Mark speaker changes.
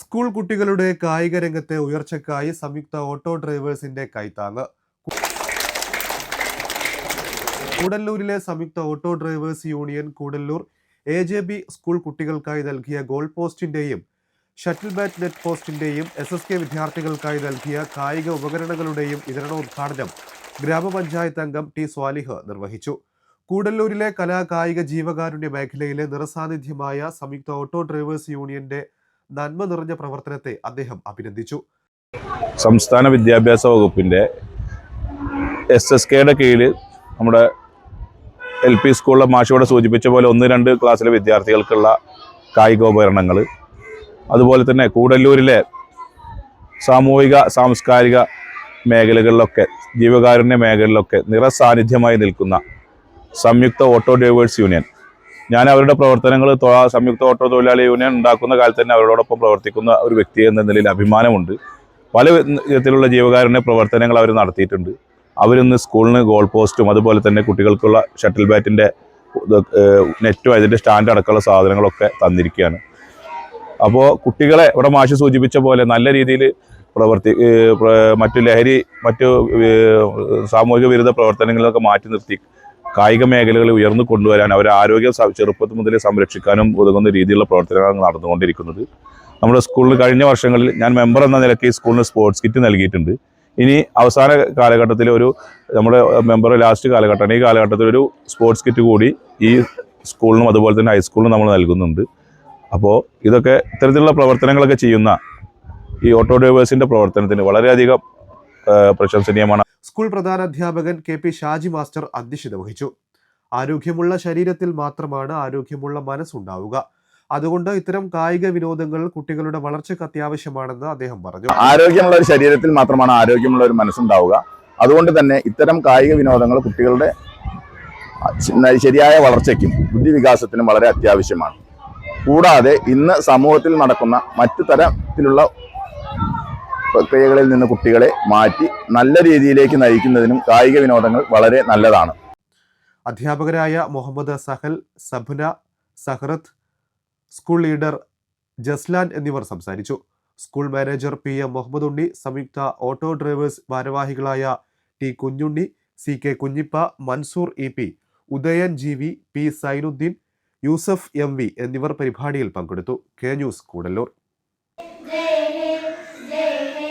Speaker 1: School കുട്ടികളുടെ കായിക രംഗത്തെ ഉയർച്ചയ്ക്കായി സംയുക്ത ഓട്ടോ ഡ്രൈവേഴ്സിന്റെ കൈത്താങ്ങ്. കൂടല്ലൂരിലെ സംയുക്ത auto drivers union Koodallur A J B school കുട്ടികൾക്കായി നൽകിയ ഗോൾ പോസ്റ്റിന്റെയും ഷട്ടിൽ ബാറ്റ് നെറ്റ് പോസ്റ്റിന്റെയും എസ് എസ് കെ വിദ്യാർത്ഥികൾക്കായി നൽകിയ കായിക ഉപകരണങ്ങളുടെയും വിതരണോദ്ഘാടനം ഗ്രാമപഞ്ചായത്ത് അംഗം ടി സ്വാലിഹ് നിർവഹിച്ചു. കൂടല്ലൂരിലെ കലാ കായിക ജീവകാരുണ്യ മേഖലയിലെ നിറസാന്നിധ്യമായ സംയുക്ത ഓട്ടോ ഡ്രൈവേഴ്സ് യൂണിയന്റെ നന്മ നിറഞ്ഞ പ്രവർത്തനത്തെ അദ്ദേഹം അഭിനന്ദിച്ചു.
Speaker 2: സംസ്ഥാന വിദ്യാഭ്യാസ വകുപ്പിന്റെ എസ് എസ് കെയുടെ കീഴിൽ നമ്മുടെ എൽ പി സ്കൂളിലെ മാഷിയോടെ സൂചിപ്പിച്ച പോലെ ഒന്ന് രണ്ട് ക്ലാസ്സിലെ വിദ്യാർത്ഥികൾക്കുള്ള കായികോപകരണങ്ങൾ അതുപോലെ തന്നെ കൂടല്ലൂരിലെ സാമൂഹിക സാംസ്കാരിക മേഖലകളിലൊക്കെ ജീവകാരുണ്യ മേഖലകളിലൊക്കെ നിറസാന്നിധ്യമായി നിൽക്കുന്ന സംയുക്ത ഓട്ടോ ഡ്രൈവേഴ്സ് യൂണിയൻ ഞാൻ അവരുടെ പ്രവർത്തനങ്ങൾ സംയുക്ത ഓട്ടോ തൊഴിലാളി യൂണിയൻ ഉണ്ടാക്കുന്ന കാലത്ത് തന്നെ അവരോടൊപ്പം പ്രവർത്തിക്കുന്ന ഒരു വ്യക്തി എന്ന നിലയിൽ അഭിമാനമുണ്ട്. പല വിധത്തിലുള്ള ജീവകാരുണ്യ പ്രവർത്തനങ്ങൾ അവർ നടത്തിയിട്ടുണ്ട്. അവരിന്ന് സ്കൂളിന് ഗോൾ പോസ്റ്റും അതുപോലെ തന്നെ കുട്ടികൾക്കുള്ള ഷട്ടിൽ ബാറ്റിന്റെ നെറ്റും അതിന്റെ സ്റ്റാൻഡ് അടക്കമുള്ള സാധനങ്ങളൊക്കെ തന്നിരിക്കുകയാണ്. അപ്പോൾ കുട്ടികളെ ഇവിടെ മാഷി സൂചിപ്പിച്ച പോലെ നല്ല രീതിയിൽ പ്രവർത്തി മറ്റു ലഹരി മറ്റു സാമൂഹിക വിരുദ്ധ പ്രവർത്തനങ്ങളിലൊക്കെ മാറ്റി നിർത്തി കായിക മേഖലകളിൽ ഉയർന്നു കൊണ്ടുവരാൻ അവരെ ആരോഗ്യം ചെറുപ്പത്തിൽ മുതലേ സംരക്ഷിക്കാനും ഉതകുന്ന രീതിയിലുള്ള പ്രവർത്തനങ്ങളാണ് നടന്നുകൊണ്ടിരിക്കുന്നത്. നമ്മുടെ സ്കൂളിൽ കഴിഞ്ഞ വർഷങ്ങളിൽ ഞാൻ മെമ്പർ എന്ന നിലയ്ക്ക് ഈ സ്കൂളിന് സ്പോർട്സ് കിറ്റ് നൽകിയിട്ടുണ്ട്. ഇനി അവസാന കാലഘട്ടത്തിൽ ഒരു നമ്മുടെ മെമ്പർ ലാസ്റ്റ് കാലഘട്ടമാണ്. ഈ കാലഘട്ടത്തിൽ ഒരു സ്പോർട്സ് കിറ്റ് കൂടി ഈ സ്കൂളിനും അതുപോലെ തന്നെ ഹൈസ്കൂളിനും നമ്മൾ നൽകുന്നുണ്ട്. അപ്പോൾ ഇതൊക്കെ ഇത്തരത്തിലുള്ള പ്രവർത്തനങ്ങളൊക്കെ ചെയ്യുന്ന ഈ ഓട്ടോ ഡ്രൈവേഴ്സിന്റെ പ്രവർത്തനത്തിന് വളരെയധികം പ്രശംസനീയമാണ്.
Speaker 1: സ്കൂൾ പ്രധാന അധ്യാപകൻ കെ പി ഷാജി മാസ്റ്റർ അധ്യക്ഷത വഹിച്ചു. ആരോഗ്യമുള്ള ശരീരത്തിൽ മാത്രമാണ് ആരോഗ്യമുള്ള മനസ്സുണ്ടാവുക. അതുകൊണ്ട് ഇത്തരം കായിക വിനോദങ്ങൾ കുട്ടികളുടെ വളർച്ചയ്ക്ക് അത്യാവശ്യമാണെന്ന് അദ്ദേഹം പറഞ്ഞു.
Speaker 3: ആരോഗ്യമുള്ള ഒരു ശരീരത്തിൽ മാത്രമാണ് ആരോഗ്യമുള്ള ഒരു മനസ്സുണ്ടാവുക. അതുകൊണ്ട് തന്നെ ഇത്തരം കായിക വിനോദങ്ങൾ കുട്ടികളുടെ ശരിയായ വളർച്ചയ്ക്കും ബുദ്ധിവികാസത്തിനും വളരെ അത്യാവശ്യമാണ്. കൂടാതെ ഇന്ന് സമൂഹത്തിൽ നടക്കുന്ന മറ്റു തരത്തിലുള്ള പ്രക്രിയകളിൽ നിന്ന് കുട്ടികളെ മാറ്റി നല്ല രീതിയിലേക്ക് നയിക്കുന്നതിനും കായിക വിനോദങ്ങൾ വളരെ നല്ലതാണ്.
Speaker 1: അധ്യാപകരായ മുഹമ്മദ് സഹൽ സബ്ന സഹ്രത് സ്കൂൾ ലീഡർ ജസ്ലാൻ എന്നിവർ സംസാരിച്ചു. School manager P M Muhammad Unni സംയുക്ത ഓട്ടോ ഡ്രൈവേഴ്സ് ഭാരവാഹികളായ T Kunhunni C K Kunhippa Mansoor E P Udayan G V P Sainuddin Yusuf M V എന്നിവർ പരിപാടിയിൽ പങ്കെടുത്തു. K news Koodallur. Hey.